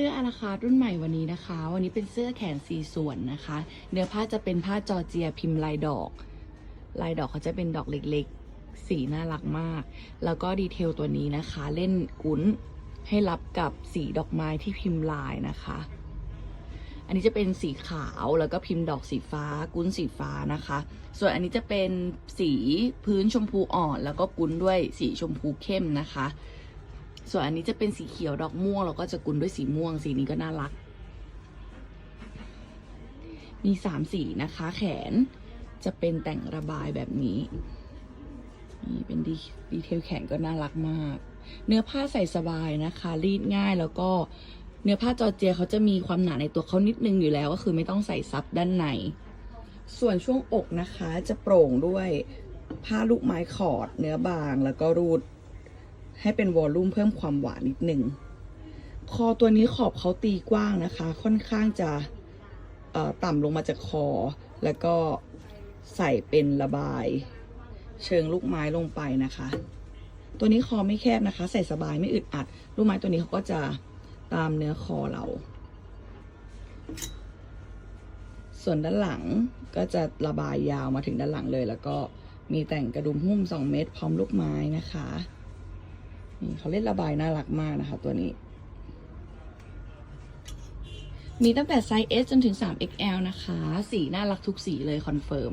สื้ออาราคาร์ทรุ่นใหม่วันนี้นะคะ วันนี้เป็นเสื้อแขนสีส่วนนะคะ เนื้อผ้าจะเป็นผ้าจอร์เจียพิมพ์ลายดอก ลายดอกเขาจะเป็นดอกเล็กๆ สีน่ารักมาก แล้วก็ดีเทลตัวนี้นะคะ เล่นกุ้นให้รับกับสีดอกไม้ที่พิมพ์ลายนะคะ อันนี้จะเป็นสีขาวแล้วก็พิมพ์ดอกสีฟ้า กุ้นสีฟ้านะคะ ส่วนอันนี้จะเป็นสีพื้นชมพูอ่อน แล้วก็กุ้นด้วยสีชมพูเข้มนะคะ ส่วนอันนี้จะเป็นสีเขียวดอกม่วงแล้วก็จะกุนด้วยสีม่วง สีนี้ก็น่ารัก มีสามสีนะคะ แขนจะเป็นแต่งระบายแบบนี้นี่เป็นดีดีเทลแขนก็น่ารักมาก เนื้อผ้าใส่สบายนะคะ รีดง่ายแล้วก็เนื้อผ้าจอร์เจียเขาจะมีความหนาในตัวเขานิดนึงอยู่แล้วก็คือไม่ต้องใส่ซับด้านใน ส่วนช่วงอกนะคะจะโปร่งด้วยผ้าลูกไม้ขอด เนื้อบางแล้วก็รูด ให้เป็นวอลลุ่มเพิ่มความหวานนิดหนึ่ง คอตัวนี้ขอบเขาตีกว้างนะคะ ค่อนข้างจะต่ำลงมาจากคอ แล้วก็ใส่เป็นระบาย เชิงลูกไม้ลงไปนะคะ ตัวนี้คอไม่แคบนะคะ ใส่สบายไม่อึดอัด ลูกไม้ตัวนี้เขาก็จะตามเนื้อคอเรา ส่วนด้านหลังก็จะระบายยาวมาถึงด้านหลังเลย แล้วก็มีแต่งกระดุมหุ้ม 2 เม็ดพร้อมลูกไม้นะคะ นี่เขาเล่นระบายน่ารักมากนะคะ ตัวนี้ มีตั้งแต่ไซส์ S จนถึง 3XL นะคะ สีน่ารักทุกสีเลยคอนเฟิร์ม